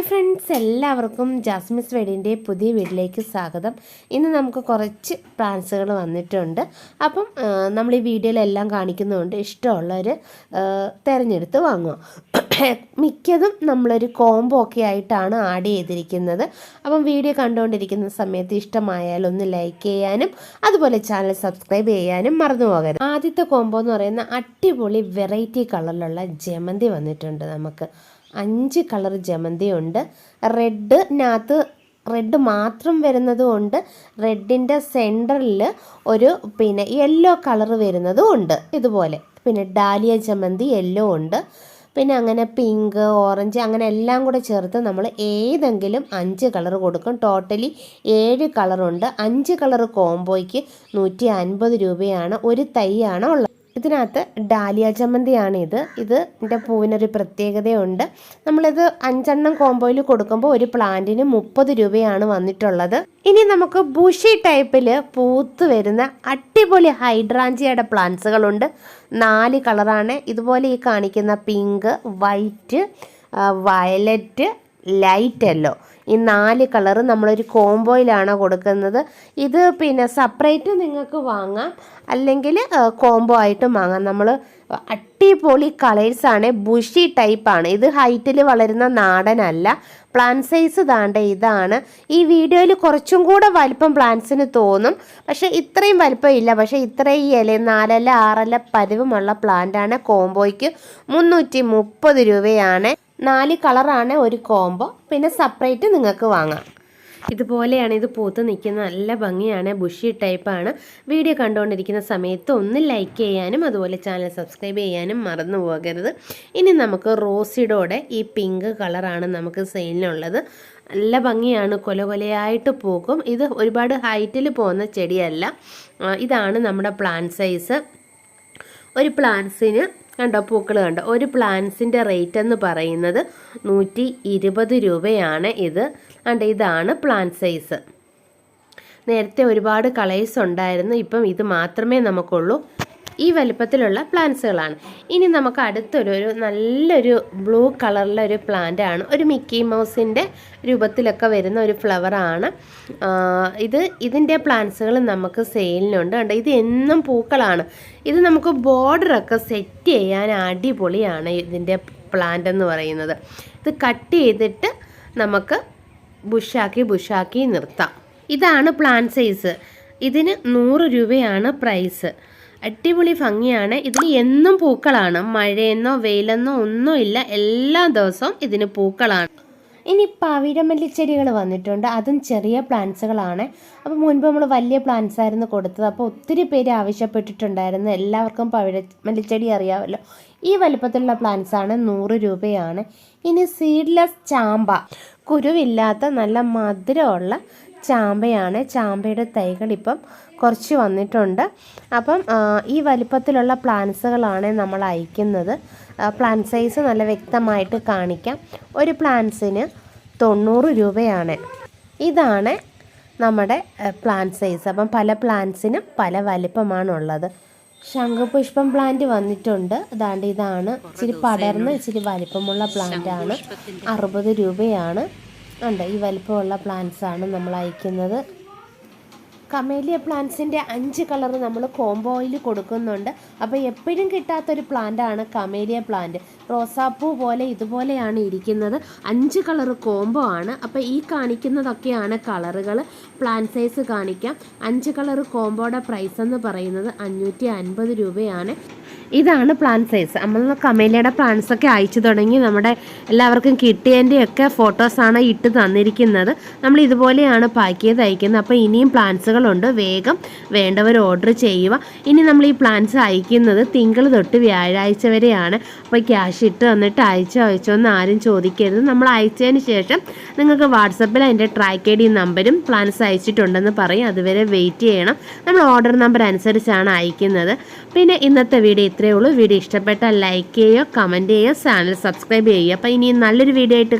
Hi friends എല്ലാവർക്കും ജാസ്മിസ് വെഡിന്റെ പുതിയ വീട്ടിലേക്ക് സ്വാഗതം. ഇന്ന് നമുക്ക് കുറച്ച് പ്ലാൻസുകൾ വന്നിട്ടുണ്ട്. അപ്പം നമ്മൾ ഈ വീഡിയോയിലെല്ലാം കാണിക്കുന്നതുകൊണ്ട് ഇഷ്ടമുള്ളവർ തിരഞ്ഞെടുത്ത് വാങ്ങുക. മിക്കതും നമ്മളൊരു കോംബോ ഒക്കെ ആയിട്ടാണ് ആഡ് ചെയ്തിരിക്കുന്നത്. അപ്പം വീഡിയോ കണ്ടുകൊണ്ടിരിക്കുന്ന സമയത്ത് ഇഷ്ടമായാൽ ഒന്ന് ലൈക്ക് ചെയ്യാനും അതുപോലെ ചാനൽ സബ്സ്ക്രൈബ് ചെയ്യാനും മറന്നു പോകരുത്. ആദ്യത്തെ കോംബോ എന്ന് പറയുന്ന അടിപൊളി വെറൈറ്റി കളറിലുള്ള ജമന്തി വന്നിട്ടുണ്ട് നമുക്ക്. അഞ്ച് കളർ ജമന്തി ഉണ്ട് റെഡിനകത്ത് റെഡ് മാത്രം വരുന്നതും ഉണ്ട് റെഡിന്റെ സെന്ററിൽ ഒരു പിന്നെ യെല്ലോ കളർ വരുന്നതും ഉണ്ട് ഇതുപോലെ. പിന്നെ ഡാലിയ ജമന്തി യെല്ലോ ഉണ്ട്. പിന്നെ അങ്ങനെ പിങ്ക് ഓറഞ്ച് അങ്ങനെ എല്ലാം കൂടെ ചേർത്ത് നമ്മൾ ഏതെങ്കിലും അഞ്ച് കളർ കൊടുക്കും. ടോട്ടലി ഏഴ് കളറുണ്ട്. അഞ്ച് കളർ കോംബോയ്ക്ക് നൂറ്റി അൻപത് രൂപയാണ്. ഒരു തൈയാണ് ഉള്ളത്. ഇതിനകത്ത് ഡാലിയ ചമ്മന്തിയാണ് ഇത് ഇത് ഇതിന്റെ പൂവിനൊരു പ്രത്യേകതയുണ്ട്. നമ്മളിത് അഞ്ചെണ്ണം കോംബോയിൽ കൊടുക്കുമ്പോൾ ഒരു പ്ലാന്റിന് മുപ്പത് രൂപയാണ് വന്നിട്ടുള്ളത്. ഇനി നമുക്ക് ബുഷി ടൈപ്പിൽ പൂത്ത് വരുന്ന അടിപൊളി ഹൈഡ്രാഞ്ചിയുടെ പ്ലാന്റ്സുകളുണ്ട്. നാല് കളറാണ് ഇതുപോലെ ഈ കാണിക്കുന്ന pink white violet light yellow. ഈ നാല് കളറ് നമ്മളൊരു കോംബോയിലാണ് കൊടുക്കുന്നത്. ഇത് പിന്നെ സെപ്പറേറ്റ് നിങ്ങൾക്ക് വാങ്ങാം. അല്ലെങ്കിൽ കോംബോ ആയിട്ടും വാങ്ങാം. നമ്മൾ അടിപൊളി കളേഴ്സാണ് ബുഷി ടൈപ്പാണ് ഇത് ഹൈറ്റിൽ വളരുന്ന നാടനല്ല. പ്ലാൻ സൈസ് താണ്ട ഇതാണ്. ഈ വീഡിയോയിൽ കുറച്ചും കൂടെ വലിപ്പം പ്ലാന്റ്സിന് തോന്നും. പക്ഷേ ഇത്രയും വലിപ്പം ഇല്ല. പക്ഷെ ഇത്രയും ഇല നാലല്ല ആറല്ല പരുവമുള്ള പ്ലാന്റാണ് കോംബോയ്ക്ക് മുന്നൂറ്റി മുപ്പത് രൂപയാണ്. നാല് കളറാണ് ഒരു കോംബോ. പിന്നെ സെപ്പറേറ്റ് നിങ്ങൾക്ക് വാങ്ങാം. ഇതുപോലെയാണ് ഇത് പൂത്ത് നിൽക്കുന്ന നല്ല ഭംഗിയാണ്. ബുഷി ടൈപ്പാണ് വീഡിയോ കണ്ടുകൊണ്ടിരിക്കുന്ന സമയത്ത് ഒന്ന് ലൈക്ക് ചെയ്യാനും അതുപോലെ ചാനൽ സബ്സ്ക്രൈബ് ചെയ്യാനും മറന്നു പോകരുത്. ഇനി നമുക്ക് റോസിഡോടെ ഈ പിങ്ക് കളറാണ് നമുക്ക് സെയിലിനുള്ളത് നല്ല ഭംഗിയാണ്. കൊല കൊലയായിട്ട് പൂക്കും. ഇത് ഒരുപാട് ഹൈറ്റിൽ പോകുന്ന ചെടിയല്ല. ഇതാണ് നമ്മുടെ പ്ലാൻ സൈസ് ഒരു പ്ലാന്റ്സിന് കണ്ടോ പൂക്കൾ കണ്ടോ? ഒരു പ്ലാന്റ്സിന്റെ റേറ്റ് എന്ന് പറയുന്നത് നൂറ്റി ഇരുപത് രൂപയാണ് ഇത്. കണ്ടോ ഇതാണ് പ്ലാന്റ് സൈസ് നേരത്തെ ഒരുപാട് കളേഴ്സ് ഉണ്ടായിരുന്നു. ഇപ്പം ഇത് മാത്രമേ നമുക്കുള്ളൂ. ഈ വലിപ്പത്തിലുള്ള പ്ലാന്റ്സുകളാണ് ഇനി നമുക്ക് അടുത്തൊരു ഒരു നല്ലൊരു ബ്ലൂ കളറിലെ ഒരു പ്ലാന്റ് ആണ്. ഒരു മിക്കി മൗസിന്റെ രൂപത്തിലൊക്കെ വരുന്ന ഒരു ഫ്ലവറാണ് ഇത് ഇതിന്റെ പ്ലാന്റ്സുകൾ നമുക്ക് സെയിലിനുണ്ട് കണ്ടോ ഇത് എന്നും പൂക്കളാണ്. ഇത് നമുക്ക് ബോർഡറൊക്കെ സെറ്റ് ചെയ്യാൻ അടിപൊളിയാണ് ഇതിന്റെ പ്ലാന്റ് എന്ന് പറയുന്നത്. ഇത് കട്ട് ചെയ്തിട്ട് നമുക്ക് ബുഷാക്കി ബുഷാക്കി നിർത്താം. ഇതാണ് പ്ലാന്റ് സൈസ് ഇതിന് നൂറ് രൂപയാണ് പ്രൈസ് അടിപൊളി ഭംഗിയാണ്. ഇതിന് എന്നും പൂക്കളാണ്. മഴയെന്നോ വെയിലെന്നോ ഒന്നുമില്ല എല്ലാ ദിവസവും ഇതിന് പൂക്കളാണ്. ഇനി പവിഴമല്ലിച്ചെടികൾ വന്നിട്ടുണ്ട്. അതും ചെറിയ പ്ലാന്റ്സുകളാണ്. അപ്പോൾ മുൻപ് നമ്മൾ വലിയ പ്ലാന്റ്സ് ആയിരുന്നു കൊടുത്തത്. അപ്പോൾ ഒത്തിരി പേര് ആവശ്യപ്പെട്ടിട്ടുണ്ടായിരുന്നു. എല്ലാവർക്കും പവിഴമല്ലിച്ചെടി അറിയാമല്ലോ. ഈ വലിപ്പത്തിലുള്ള പ്ലാന്റ്സ് ആണ് നൂറ് രൂപയാണ്. ഇനി സീഡ്ലെസ് ചാമ്പ. കുരുവില്ലാത്ത നല്ല മധുരമുള്ള ചാമ്പയാണ്. ചാമ്പയുടെ തൈകൾ ഇപ്പം കുറച്ച് വന്നിട്ടുണ്ട്. അപ്പം ഈ വലിപ്പത്തിലുള്ള പ്ലാന്റ്സുകളാണ് നമ്മൾ അയക്കുന്നത്. പ്ലാന്റ് സൈസ് നല്ല വ്യക്തമായിട്ട് കാണിക്കാം. ഒരു പ്ലാന്റ്സിന് തൊണ്ണൂറ് രൂപയാണ്. ഇതാണ് നമ്മുടെ പ്ലാന്റ് സൈസ്. അപ്പം പല പ്ലാന്റ്സിനും പല വലിപ്പമാണുള്ളത്. ശംഖുപുഷ്പം പ്ലാന്റ് വന്നിട്ടുണ്ട്. അതാണ്ട് ഇതാണ് ഇച്ചിരി പടർന്ന് ഇച്ചിരി വലിപ്പമുള്ള പ്ലാന്റ് ആണ് അറുപത് രൂപയാണ്. ഉണ്ട്. ഈ വലിപ്പമുള്ള പ്ലാന്റ്സ് ആണ് നമ്മൾ അയക്കുന്നത്. കമേലിയ പ്ലാന്റ്സിന്റെ അഞ്ച് കളർ നമ്മൾ കോംബോയിൽ കൊടുക്കുന്നുണ്ട്. അപ്പോൾ എപ്പോഴും കിട്ടാത്തൊരു പ്ലാന്റാണ് കമേലിയ പ്ലാന്റ് റോസാപ്പൂ പോലെ ഇതുപോലെയാണ് ഇരിക്കുന്നത്. അഞ്ച് കളർ കോംബോ ആണ്. അപ്പോൾ ഈ കാണിക്കുന്നതൊക്കെയാണ് കളറുകൾ പ്ലാന്റ് സൈസ് കാണിക്കാം. അഞ്ച് കളർ കോംബോയുടെ പ്രൈസ് എന്ന് പറയുന്നത് അഞ്ഞൂറ്റി രൂപയാണ്. ഇതാണ് പ്ലാൻ സൈസ് നമ്മൾ കമേലയുടെ പ്ലാന്റ്സ് ഒക്കെ അയച്ചു തുടങ്ങി. നമ്മുടെ എല്ലാവർക്കും കിട്ടിയതിന്റെയൊക്കെ ഫോട്ടോസാണ് ഇട്ട് തന്നിരിക്കുന്നത്. നമ്മൾ ഇതുപോലെയാണ് പാക്ക് ചെയ്ത് അയക്കുന്നത്. അപ്പോൾ ഇനിയും പ്ലാന്റ്സുകളുണ്ട് വേഗം വേണ്ടവർ ഓർഡർ ചെയ്യുക. ഇനി നമ്മൾ ഈ പ്ലാന്റ്സ് അയക്കുന്നത് തിങ്കൾ തൊട്ട് വ്യാഴാഴ്ച വരെയാണ്. അപ്പോൾ ക്യാഷ് ഇട്ട് തന്നിട്ട് അയച്ചോ അയച്ചോ എന്ന് ആരും ചോദിക്കരുത്. നമ്മൾ അയച്ചതിന് ശേഷം നിങ്ങൾക്ക് വാട്സപ്പിൽ അതിന്റെ ട്രാക്ക് ഐ ഡി നമ്പരും പ്ലാൻസ് അയച്ചിട്ടുണ്ടെന്ന് പറയും. അതുവരെ വെയിറ്റ് ചെയ്യണം. നമ്മൾ ഓർഡർ നമ്പർ അനുസരിച്ചാണ് അയക്കുന്നത്. പിന്നെ ഇന്നത്തെ വീഡിയോ ഇത്രയേ ഉള്ളൂ. വീഡിയോ ഇഷ്ടപ്പെട്ടാൽ ലൈക്ക് ചെയ്യുക കമന്റ് ചെയ്യുക ചാനൽ സബ്സ്ക്രൈബ് ചെയ്യുക. അപ്പോൾ ഇനി നല്ലൊരു വീഡിയോ ആയിട്ട്